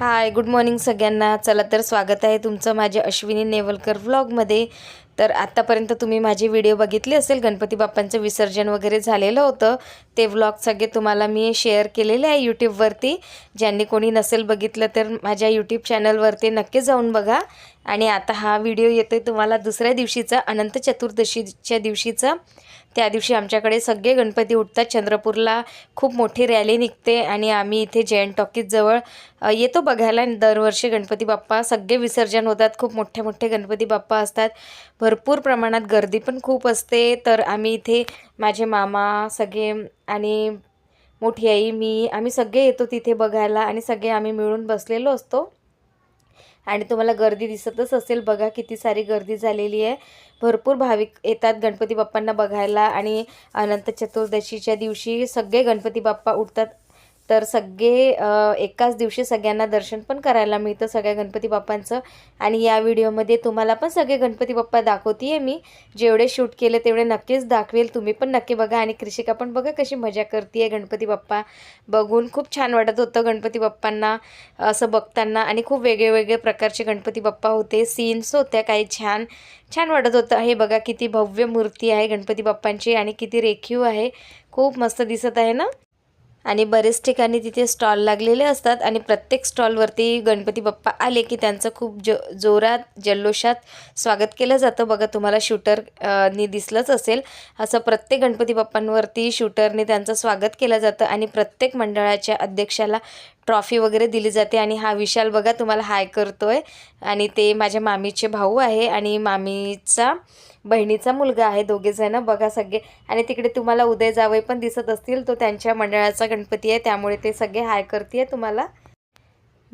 Hi good morning सगळ्यांना. चला तर स्वागत आहे तुमचं माझ्या अश्विनी नेवलकर व्लॉगमध्ये तर आत्तापर्यंत तुम्ही माझे व्हिडिओ बघितले असेल गणपती बाप्पांचं विसर्जन वगैरे झालेलं होतं. ते व्लॉग सगळे तुम्हाला मी शेअर केलेले आहे यूट्यूबवरती ज्यांनी कोणी नसेल बघितलं तर माझ्या यूट्यूब चॅनलवरती नक्की जाऊन बघा. आणि आता हा व्हिडिओ येतोय तुम्हाला दुसऱ्या दिवशीचा अनंत चतुर्दशीच्या दिवशीचा. त्या दिवशी आमच्याकडे सगळे गणपती उठतात. चंद्रपूरला खूप मोठी रॅली निघते आणि आम्ही इथे जैन टॉकीजजवळ येतो बघायला. आणि दरवर्षी गणपती बाप्पा सगळे विसर्जन होतात. खूप मोठे मोठे गणपती बाप्पा असतात. भरपूर प्रमाणात गर्दी पण खूप असते. तर आम्ही इथे माझे मामा सगळे आणि मोठी आई मी आम्ही सगळे येतो तिथे बघायला आणि सगळे आम्ही मिळून बसलेलो असतो. आणि तुम्हाला गर्दी दिसतच असेल. बघा किती सारी गर्दी झालेली आहे. भरपूर भाविक येतात गणपती बाप्पांना बघायला आणि अनंत चतुर्दशीच्या दिवशी सगळे गणपती बाप्पा उठतात. तर सगळे एकाच दिवशी सगळ्यांना दर्शन पण करायला मिळतं सगळ्या गणपती बाप्पांचं. आणि या व्हिडिओमध्ये तुम्हाला पण सगळे गणपती बाप्पा दाखवते आहे मी. जेवढे शूट केले तेवढे नक्कीच दाखवेल. तुम्ही पण नक्की बघा. आणि कृषिका पण बघा कशी मजा करते आहे गणपती बाप्पा. बघून खूप छान वाटत होतं गणपती बाप्पांना असं बघताना. आणि खूप वेगळे वेगळे प्रकारचे गणपती बाप्पा होते. सीन्स होत्या काही छान. छान वाटत होतं. हे बघा किती भव्य मूर्ती आहे गणपती बाप्पांची. आणि किती रेखीव आहे. खूप मस्त दिसत आहे ना? आणि बरेच ठिकाणी तिथे स्टॉल लागलेले असतात आणि प्रत्येक स्टॉलवरती गणपती बाप्पा आले की त्यांचं खूप जो जोरात जल्लोषात स्वागत केलं जातं. बघा तुम्हाला शूटरनी दिसलंच असेल. असं प्रत्येक गणपती बाप्पांवरती शूटरने त्यांचं स्वागत केलं जातं आणि प्रत्येक मंडळाच्या अध्यक्षाला ट्रॉफी वगैरे दिली जाते आणि हा विशाल बघा तुम्हाला हाय करतो आहे आणि ते माझ्या मामीचे भाऊ आहे आणि मामीचा बहिणीचा मुलगा आहे. दोघेजणं बघा सगळे. आणि तिकडे तुम्हाला उदय जावई पण दिसत असतील. तो त्यांच्या मंडळाचा गणपती आहे. त्यामुळे ते सगळे हाय करते तुम्हाला.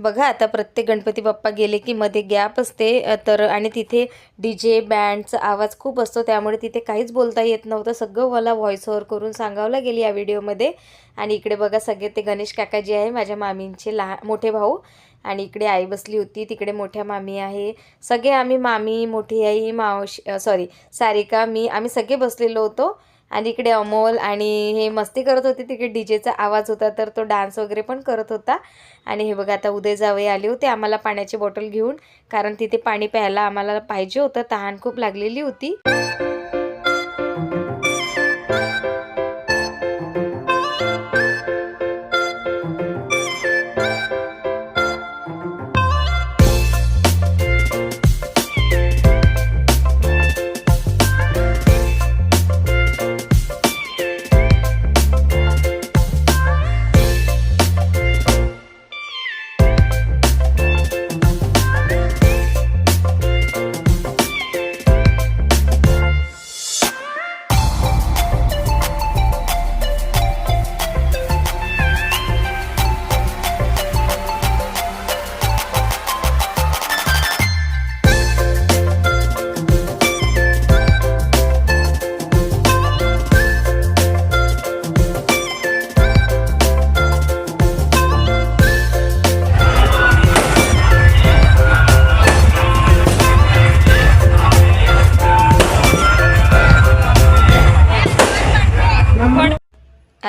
बघा आता प्रत्येक गणपती बाप्पा गेले की मध्ये गॅप असते तर आणि तिथे डी जे बँडचा आवाज खूप असतो त्यामुळे तिथे काहीच बोलता येत नव्हतं. सगळं मला व्हॉइस ओव्हर करून सांगावं गेली या व्हिडिओमध्ये. आणि इकडे बघा सगळे ते गणेश काका जे आहे माझ्या मामींचे लहान मोठे भाऊ. आणि इकडे आई बसली होती तिकडे मोठ्या मामी आहे. सगळे आम्ही मामी मोठी आई मावशी सॉरी सारिका मी आम्ही सगळे बसलेलो होतो. आणि इकडे अमोल आणि हे मस्ती करत होते तिकडे डी जेचा आवाज होता तर तो डान्स वगैरे पण करत होता. आणि हे बघा आता उदय जावई आले होते आम्हाला पाण्याची बॉटल घेऊन कारण तिथे पाणी प्यायला आम्हाला पाहिजे होतं तहान खूप लागलेली होती.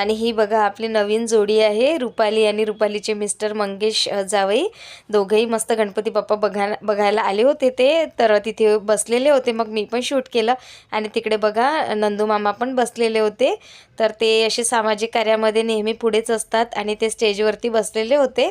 आणि ही बघा आपली नवीन जोडी आहे. रुपाली आणि रुपालीचे मिस्टर मंगेश जावई. दोघंही मस्त गणपती बाप्पा बघा बघायला आले होते ते. तर तिथे बसलेले होते. मग मी पण शूट केलं. आणि तिकडे बघा नंदू मामा पण बसलेले होते. तर ते असे सामाजिक कार्यामध्ये नेहमी पुढेच असतात आणि ते स्टेजवरती बसलेले होते.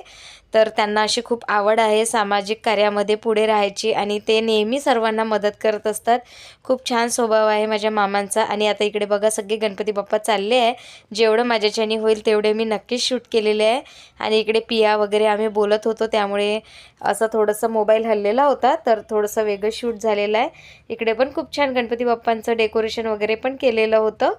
तर त्यांना अशी खूप आवड आहे सामाजिक कार्यामध्ये पुढे राहायची आणि ते नेहमी सर्वांना मदत करत असतात. खूप छान स्वभाव आहे माझ्या मामांचा आणि आता इकडे बघा सगळे गणपती बाप्पा चालले आहे. जेवढं माझ्याच्यानी होईल तेवढे मी नक्कीच शूट केलेले आहे. आणि इकडे पिया वगैरे आम्ही बोलत होतो त्यामुळे असं थोडंसं मोबाईल हल्लेला होता तर थोडंसं वेगळं शूट झालेलं आहे. इकडे पण खूप छान गणपती बाप्पांचं डेकोरेशन वगैरे पण केलेलं होतं.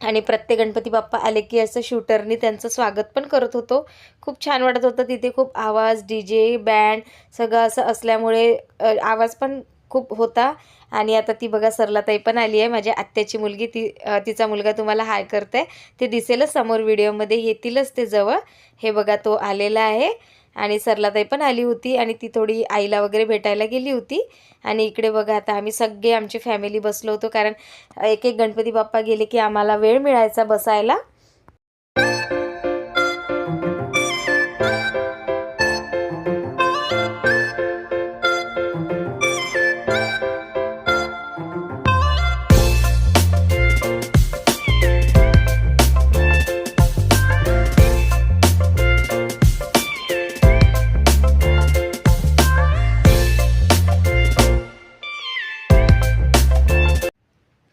आणि प्रत्येक गणपती बाप्पा आले की असं शूटरनी त्यांचं स्वागत पण करत होतो. खूप छान वाटत होतं. तिथे खूप आवाज डी जे बँड सगळं असं असल्यामुळे आवाज पण खूप होता. आणि आता ती बघा सरलाताई पण आली आहे. माझ्या आत्याची मुलगी ती तिचा मुलगा तुम्हाला हाय करते ते दिसेलच समोर व्हिडिओमध्ये. येतीलच ते जवळ. हे बघा तो आलेला आहे. आणि सरलाताई पण आली होती आणि ती थोडी आईला वगैरे भेटायला गेली होती. आणि इकडे बघा आता आम्ही सगळे आमची फॅमिली बसलो होतो कारण एक एक गणपती बाप्पा गेले की आम्हाला वेळ मिळायचा बसायला.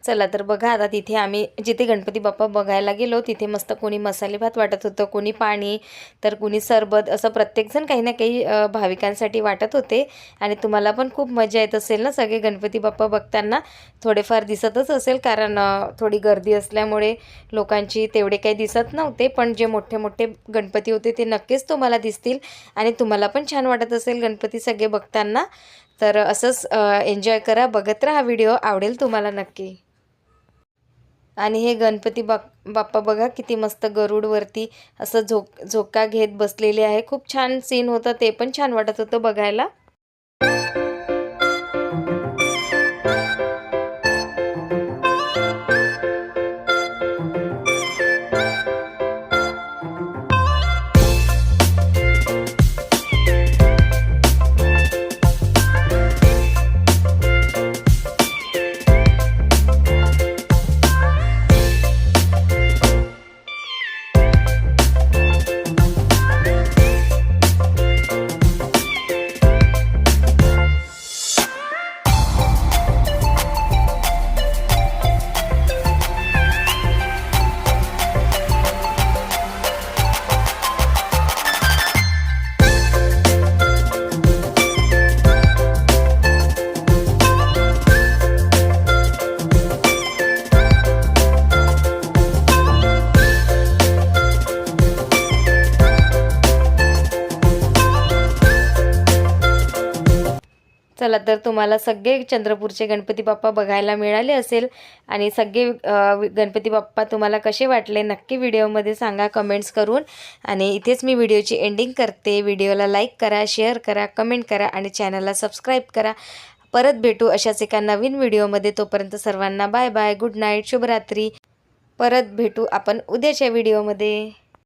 चला तर बघा आता तिथे आम्ही जिथे गणपती बाप्पा बघायला गेलो तिथे मस्त कोणी मसाले भात वाटत होतं कोणी पाणी तर कोणी सरबत असं प्रत्येकजण काही ना काही भाविकांसाठी वाटत होते. आणि तुम्हाला पण खूप मजा येत असेल ना सगळे गणपती बाप्पा बघताना. थोडेफार दिसतच असेल कारण थोडी गर्दी असल्यामुळे लोकांची तेवढे काही दिसत नव्हते पण जे मोठे मोठे गणपती होते ते नक्कीच तुम्हाला दिसतील. आणि तुम्हाला पण छान वाटत असेल गणपती सगळे बघताना. तर असंच एन्जॉय करा बघत राहा व्हिडिओ आवडेल तुम्हाला नक्की. आणि हे गणपती बाप बाप्पा बघा किती मस्त गरुडवरती असं झोक झोका घेत बसलेले आहे. खूप छान सीन होतं ते पण छान वाटत होतं बघायला. चला तर तुम्हाला सगळे चंद्रपूरचे गणपती बाप्पा बघायला मिळाले असेल. आणि सगळे गणपती बाप्पा तुम्हाला कसे वाटले नक्की व्हिडिओमध्ये सांगा कमेंट्स करून. आणि इथेच मी व्हिडिओची एंडिंग करते. व्हिडिओला लाईक करा शेअर करा कमेंट करा आणि चॅनलला सबस्क्राईब करा. परत भेटू अशाच एका नवीन व्हिडिओमध्ये. तोपर्यंत सर्वांना बाय बाय गुड नाईट शुभरात्री. परत भेटू आपण उद्याच्या व्हिडिओमध्ये.